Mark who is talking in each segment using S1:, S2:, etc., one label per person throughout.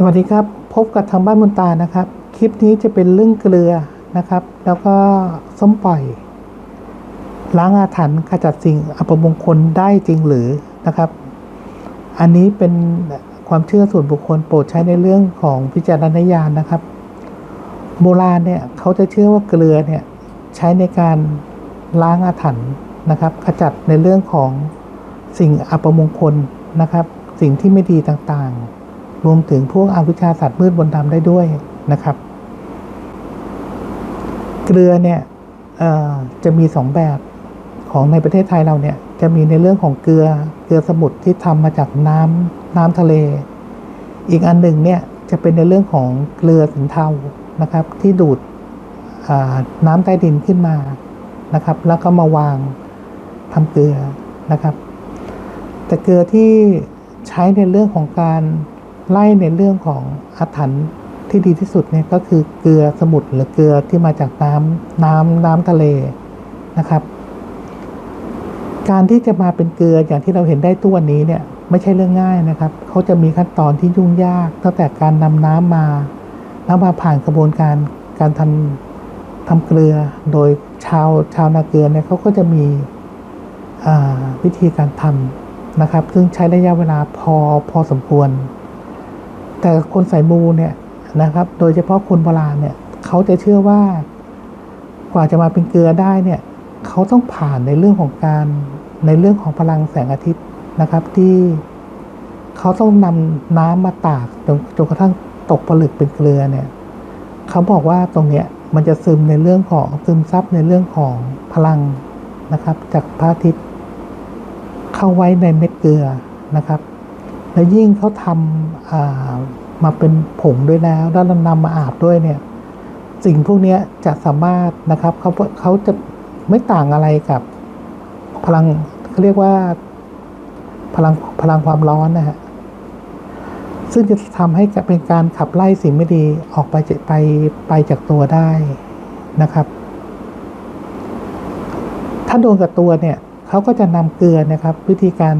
S1: สวัสดีครับ พบกับทางบ้านมุนตานะครับ คลิปนี้จะเป็นเรื่องเกลือนะครับ แล้วก็ส้มปล่อย ล้างอาถรรพ์ขจัดสิ่งอัปมงคลได้จริงหรือนะครับ อันนี้เป็นความเชื่อส่วนบุคคลโปรดใช้ในเรื่องของพิจารณญาณนะครับ โบราณเนี่ยเขาจะเชื่อว่าเกลือเนี่ยใช้ในการล้างอาถรรพ์นะครับ ขจัดในเรื่องของสิ่งอัปมงคลนะครับ สิ่งที่ไม่ดีต่างๆ รวมถึงพวกอวิชชาสัตว์มืดบนดำได้ด้วยนะครับ เกลือเนี่ยจะมีสองแบบของในประเทศไทยเราเนี่ย จะมีในเรื่องของเกลือเกลือสมุทรที่ทำมาจากน้ำน้ำทะเล อีกอันหนึ่งเนี่ยจะเป็นในเรื่องของเกลือสินเทานะครับ ที่ดูดน้ำใต้ดินขึ้นมานะครับ แล้วก็มาวางทำเกลือนะครับ แต่เกลือที่ใช้ในเรื่องของการ ไล่ในเรื่องของอาถรรพ์ที่ดีที่สุดเนี่ยก็คือเกลือสมุทรหรือเกลือที่มาจากน้ำน้ำน้ำทะเลนะครับ การที่จะมาเป็นเกลืออย่างที่เราเห็นได้ตัวนี้เนี่ยไม่ใช่เรื่องง่ายนะครับ เขาจะมีขั้นตอนที่ยุ่งยากตั้งแต่การนำน้ำมา แล้วมาผ่านกระบวนการการทำทำเกลือโดยชาวชาวนาเกลือเนี่ยเขาก็จะมีวิธีการทำนะครับ ซึ่งใช้ระยะเวลาพอพอสมควร แต่คนใส่มูเนี่ยนะครับ โดยเฉพาะคนโบราณเนี่ยเขาจะเชื่อว่ากว่าจะมาเป็นเกลือได้เนี่ยเขาต้องผ่านในเรื่องของการในเรื่องของพลังแสงอาทิตย์นะครับ ที่เขาต้องนำน้ำมาตากจนจนกระทั่งตกผลึกเป็นเกลือเนี่ยเขาบอกว่าตรงเนี้ยมันจะซึมในเรื่องของซึมซับในเรื่องของพลังนะครับ จากพระอาทิตย์เข้าไว้ในเม็ดเกลือนะครับ แล้วยิ่งเขาทำมาเป็นผงด้วยแล้วแล้วนำมาอาบด้วยเนี่ยสิ่งพวกนี้จะสามารถนะครับเขาเขาจะไม่ต่างอะไรกับพลังเขาเรียกว่าพลังพลังความร้อนนะฮะซึ่งจะทำให้เป็นการขับไล่สิ่งไม่ดีออกไปไปไปจากตัวได้นะครับ ถ้าโดนกับตัวเนี่ยเขาก็จะนำเกลือนะครับ วิธีการ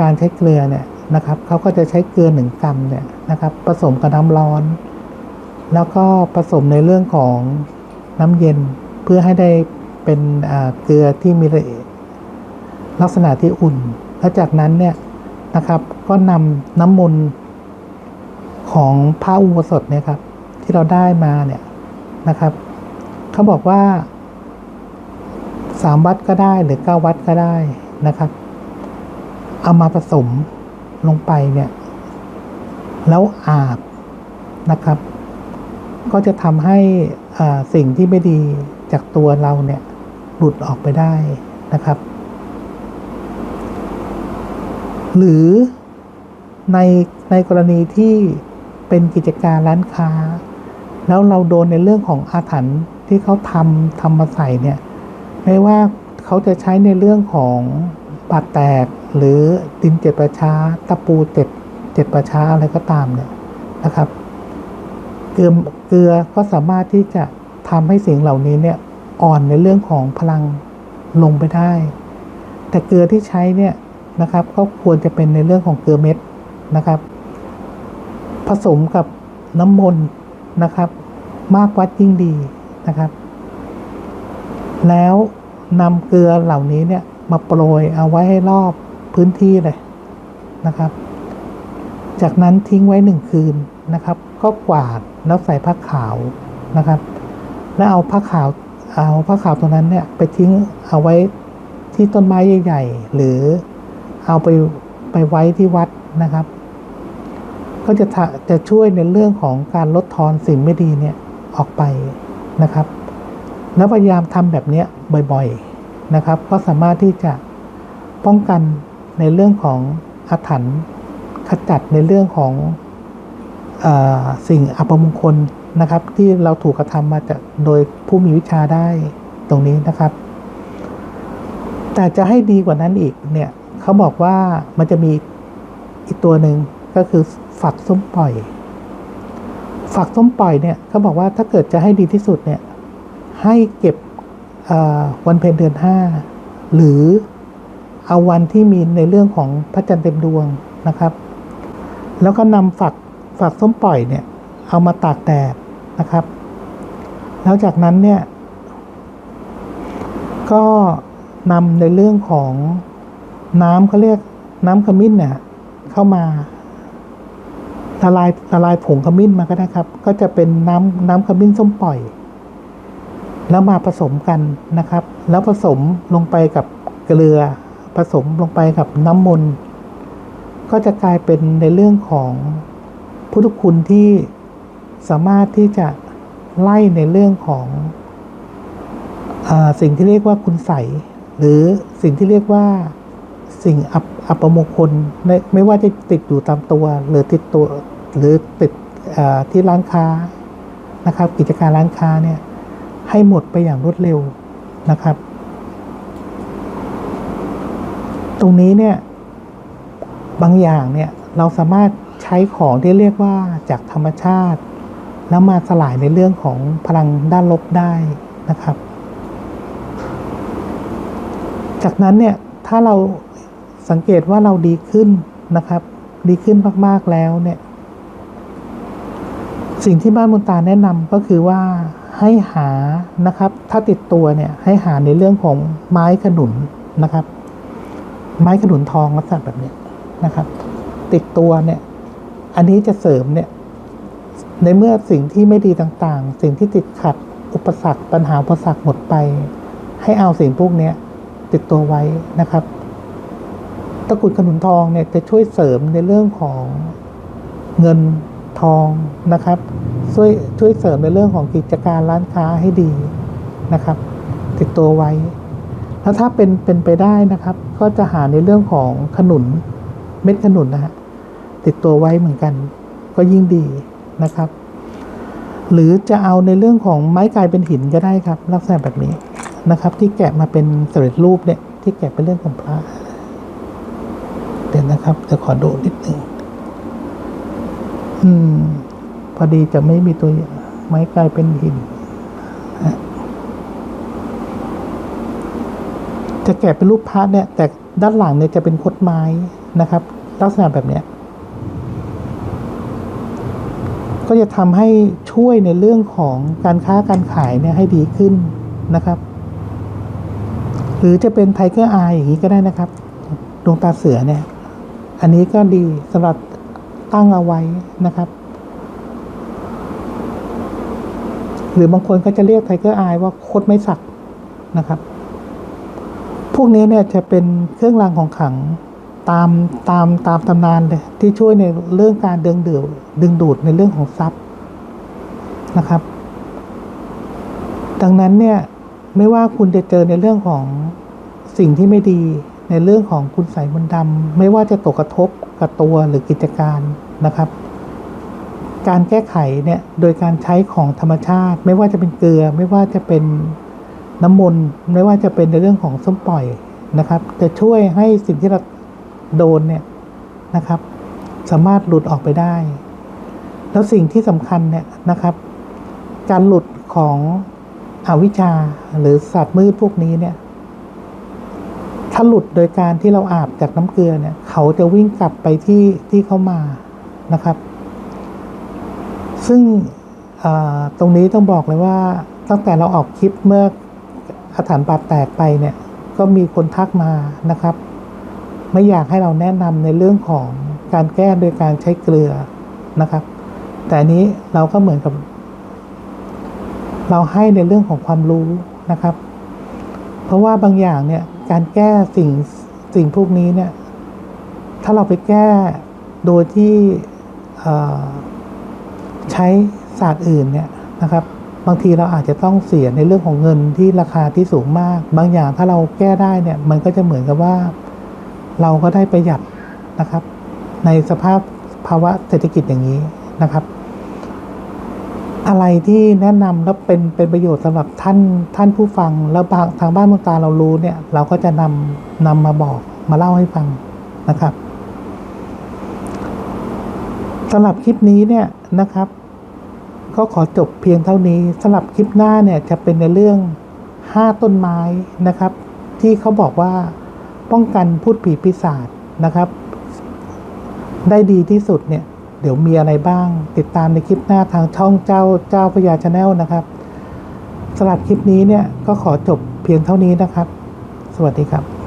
S1: การใช้เกลือเนี่ย นะครับเขาก็จะใช้เกลือหนึ่งกรัมเนี่ยนะครับ ผสมกับน้ำร้อน แล้วก็ผสมในเรื่องของน้ำเย็นเพื่อให้ได้เป็นเกลือที่มีลักษณะที่อุ่น แล้วจากนั้นเนี่ยนะครับก็นำน้ำมนต์ของพระอุโบสถเนี่ยครับ ที่เราได้มาเนี่ยนะครับเขาบอกว่าสามวัดก็ได้หรือเก้าวัดก็ได้นะครับ เอามาผสม ลงไปเนี่ยแล้วอาบนะครับ ก็จะทำให้สิ่งที่ไม่ดีจากตัวเราเนี่ยหลุดออกไปได้นะครับ หรือในในกรณีที่เป็นกิจการร้านค้า แล้วเราโดนในเรื่องของอาถรรพ์ที่เขาทำทำมาใส่เนี่ยไม่ว่าเขาจะใช้ในเรื่องของ บาดแตกหรือดินเจ็ดประช้าตะปูเจ็ดเจ็ดประช้าอะไรก็ตามเนี่ยนะครับ เกลือเกลือก็สามารถที่จะทำให้สิ่งเหล่านี้เนี่ยอ่อนในเรื่องของพลังลงไปได้ แต่เกลือที่ใช้เนี่ยนะครับ ก็ควรจะเป็นในเรื่องของเกลือเม็ดนะครับ ผสมกับน้ำมนต์นะครับ มากวัดยิ่งดีนะครับ แล้วนำเกลือเหล่านี้เนี่ย มาโปรยเอาไว้ให้รอบพื้นที่เลยนะครับ จากนั้นทิ้งไว้หนึ่งคืนนะครับ ก็กวาดแล้วใส่ผ้าขาวนะครับ แล้วเอาผ้าขาวเอาผ้าขาวตัวนั้นเนี่ยไปทิ้งเอาไว้ที่ต้นไม้ใหญ่ๆ หรือเอาไปไปไว้ที่วัดนะครับ ก็จะจะช่วยในเรื่องของการลดทอนสิ่งไม่ดีเนี่ยออกไปนะครับ แล้วพยายามทำแบบนี้บ่อยๆ นะครับ ก็สามารถที่จะป้องกันในเรื่องของอาถรรพ์ขจัดในเรื่องของอสิ่งอัปมงคลนะครับ ที่เราถูกกระทำมาจากโดยผู้มีวิชาได้ตรงนี้นะครับ แต่จะให้ดีกว่านั้นอีกเนี่ยเขาบอกว่ามันจะมีอีกตัวหนึ่งก็คือฝักส้มปล่อย ฝักส้มปล่อยเนี่ยเขาบอกว่าถ้าเกิดจะให้ดีที่สุดเนี่ยให้เก็บ วันเพ็ญเดือนห้าหรือเอาวันที่มีในเรื่องของพระจันทร์เต็มดวงนะครับ แล้วก็นำฝักฝักส้มปล่อยเนี่ย เอามาตากแดดนะครับ แล้วจากนั้นเนี่ย ก็นำในเรื่องของน้ำเขาเรียกน้ำขมิ้นเนี่ยเข้ามาละลายละลายผงขมิ้นมาก็ได้ครับ ก็จะเป็นน้ำน้ำขมิ้นส้มปล่อย แล้วมาผสมกันนะครับ แล้วผสมลงไปกับเกลือ ผสมลงไปกับน้ำมนต์ก็จะกลายเป็นในเรื่องของพุทธคุณที่สามารถที่จะไล่ในเรื่องของอสิ่งที่เรียกว่าคุณใสหรือสิ่งที่เรียกว่าสิ่งอัปอัปมงคลไม่ไม่ว่าจะติดอยู่ตามตัว หรือติดตัวหรือติดที่ร้านค้านะครับ กิจการร้านค้าเนี่ย ให้หมดไปอย่างรวดเร็วนะครับ ตรงนี้เนี่ยบางอย่างเนี่ยเราสามารถใช้ของที่เรียกว่าจากธรรมชาติ แล้วมาสลายในเรื่องของพลังด้านลบได้นะครับ จากนั้นเนี่ยถ้าเราสังเกตว่าเราดีขึ้นนะครับ ดีขึ้นมากๆแล้วเนี่ย สิ่งที่บ้านมุนตาแนะนำก็คือว่าให้หานะครับ ถ้าติดตัวเนี่ยให้หาในเรื่องของไม้ขนุนนะครับ ไม้ขนุนทองลักษณะแบบนี้นะครับ ติดตัวเนี่ย อันนี้จะเสริมเนี่ยในเมื่อสิ่งที่ไม่ดีต่างๆ สิ่งที่ติดขัดอุปสรรคปัญหาอุปสรรคหมดไป ให้เอาสิ่งพวกนี้ติดตัวไว้นะครับ ตะกุดขนุนทองเนี่ยจะช่วยเสริมในเรื่องของเงิน ทองนะครับช่วยช่วยเสริมในเรื่องของกิจการร้านค้าให้ดีนะครับ ติดตัวไว้ แล้วถ้าเป็นเป็นไปได้นะครับ ก็จะหาในเรื่องของขนุนเม็ดขนุนนะฮะติดตัวไว้เหมือนกัน ก็ยิ่งดีนะครับ หรือจะเอาในเรื่องของไม้กลายเป็นหินก็ได้ครับ ลักษณะแบบนี้นะครับ ที่แกะมาเป็นสำเร็จรูปเนี่ยที่แกะเป็นเรื่องของพระเดี๋ยวนะครับจะขอดูนิดหนึ่ง อืม พอดีจะไม่มีตัวไม้กลายเป็นหิน จะแกะเป็นรูปพระเนี่ย แต่ด้านหลังเนี่ยจะเป็นคดไม้นะครับ ลักษณะแบบเนี้ย ก็จะทำให้ช่วยในเรื่องของการค้าการขายเนี่ยให้ดีขึ้นนะครับ หรือจะเป็นไทเกอร์อายอย่างนี้ก็ได้นะครับ ดวงตาเสือเนี่ย อันนี้ก็ดีสำหรับ ตั้งเอาไว้นะครับ หรือบางคนก็จะเรียกไทเกอร์อายว่าโคตรไม่สักนะครับ พวกนี้เนี่ยจะเป็นเครื่องรางของขลังตามตามตามตำนานเลยที่ช่วยในเรื่องการดึงดูดดึงดูดในเรื่องของทรัพย์นะครับ ดังนั้นเนี่ยไม่ว่าคุณจะเจอในเรื่องของสิ่งที่ไม่ดี ในเรื่องของคุณใส่มนต์ดำไม่ว่าจะตกกระทบกับตัวหรือกิจการนะครับ การแก้ไขเนี่ยโดยการใช้ของธรรมชาติ ไม่ว่าจะเป็นเกลือ ไม่ว่าจะเป็นน้ำมนต์ไม่ว่าจะเป็นในเรื่องของส้มปล่อยนะครับ จะช่วยให้สิ่งที่เราโดนเนี่ยนะครับ สามารถหลุดออกไปได้ แล้วสิ่งที่สำคัญเนี่ยนะครับ การหลุดของอวิชชาหรือสัตว์มืดพวกนี้เนี่ย ถ้าหลุดโดยการที่เราอาบจากน้ำเกลือเนี่ย เขาจะวิ่งกลับไปที่ที่เขามานะครับ ซึ่งตรงนี้ต้องบอกเลยว่า ตั้งแต่เราออกคลิปเมื่ออาถรรพ์บาดแตกไปเนี่ย ก็มีคนทักมานะครับ ไม่อยากให้เราแนะนำในเรื่องของการแก้โดยการใช้เกลือนะครับ แต่นี้เราก็เหมือนกับ เราให้ในเรื่องของความรู้นะครับ เพราะว่าบางอย่างเนี่ยการแก้สิ่งสิ่งพวกนี้เนี่ยถ้าเราไปแก้โดยที่ใช้ศาสตร์อื่นเนี่ยนะครับ บางทีเราอาจจะต้องเสียในเรื่องของเงินที่ราคาที่สูงมาก บางอย่างถ้าเราแก้ได้เนี่ยมันก็จะเหมือนกับว่าเราก็ได้ประหยัดนะครับ ในสภาพภาวะเศรษฐกิจอย่างนี้นะครับ อะไรที่แนะนำแล้วเป็นเป็นประโยชน์สำหรับท่านท่านผู้ฟัง แล้วบางทางบ้านเมืองตาเรารู้เนี่ย เราก็จะนำนำมาบอกมาเล่าให้ฟังนะครับสำหรับคลิปนี้เนี่ยนะครับ ก็ขอจบเพียงเท่านี้สำหรับคลิปหน้าเนี่ยจะเป็นในเรื่องห้าต้นไม้นะครับ ที่เขาบอกว่าป้องกันพูดผีปีศาจนะครับ ได้ดีที่สุดเนี่ย เดี๋ยวมีอะไรบ้าง ติดตามในคลิปหน้าทางช่องเจ้าเจ้าพยาชาแนลนะครับสำหรับคลิปนี้เนี่ยก็ขอจบเพียงเท่านี้นะครับ สวัสดีครับ